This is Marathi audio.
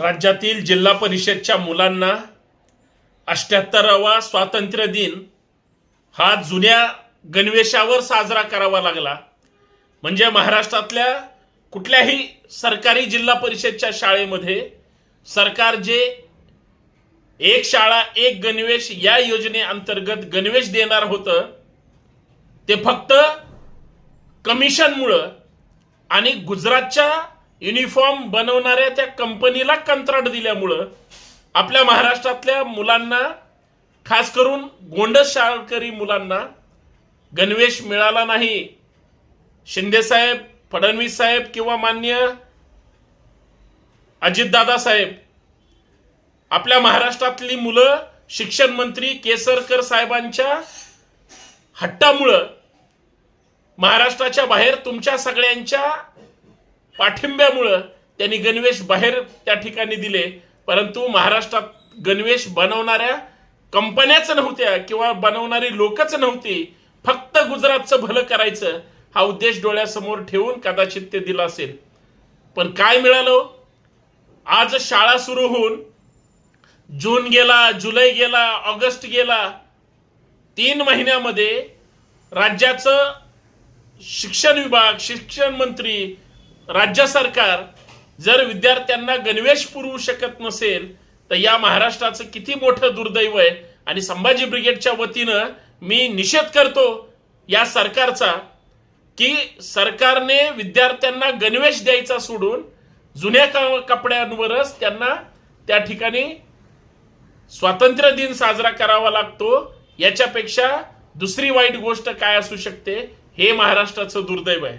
राज्यातील जिल्हा परिषदच्या मुलांना अष्ट्याहत्तरावा स्वातंत्र्य दिन हा जुन्या गणवेशावर साजरा करावा लागला. म्हणजे महाराष्ट्रातल्या कुठल्याही सरकारी जिल्हा परिषदच्या शाळेमध्ये सरकार जे एक शाळा एक गणवेश या योजनेअंतर्गत गणवेश देणार होतं ते फक्त कमिशनमुळं आणि गुजरातच्या युनिफॉर्म बनवणाऱ्या त्या कंपनीला कंत्राट दिल्यामुळं आपल्या महाराष्ट्रातल्या मुलांना खास करून गोंडस शाळकरी मुलांना गणवेश मिळाला नाही. शिंदेसाहेब फडणवीस साहेब किंवा मान्य अजितदादा साहेब आपल्या महाराष्ट्रातली मुलं शिक्षण मंत्री केसरकर साहेबांच्या हट्टामुळं महाराष्ट्राच्या बाहेर तुमच्या सगळ्यांच्या पाठिंब्यामुळं त्यांनी गणवेश बाहेर त्या ठिकाणी दिले. परंतु महाराष्ट्रात गणवेश बनवणाऱ्या कंपन्याच नव्हत्या किंवा बनवणारी लोकच नव्हती. फक्त गुजरातचं भलं करायचं हा उद्देश डोळ्यासमोर ठेवून कदाचित ते दिलं असेल. पण काय मिळालं? आज शाळा सुरू होऊन जून गेला जुलै गेला ऑगस्ट गेला. तीन महिन्यामध्ये राज्याचं शिक्षण विभाग शिक्षण मंत्री राज्य सरकार जर विद्यार्थ्यांना गणवेश पुरवू शकत नसेल तर या महाराष्ट्राचं किती मोठं दुर्दैव आहे. आणि संभाजी ब्रिगेडच्या वतीनं मी निषेध करतो या सरकारचा की सरकारने विद्यार्थ्यांना गणवेश द्यायचा सोडून जुन्या कपड्यांवरच त्यांना त्या ठिकाणी स्वातंत्र्य दिन साजरा करावा लागतो. याच्यापेक्षा दुसरी वाईट गोष्ट काय असू शकते हे महाराष्ट्राचं दुर्दैव आहे.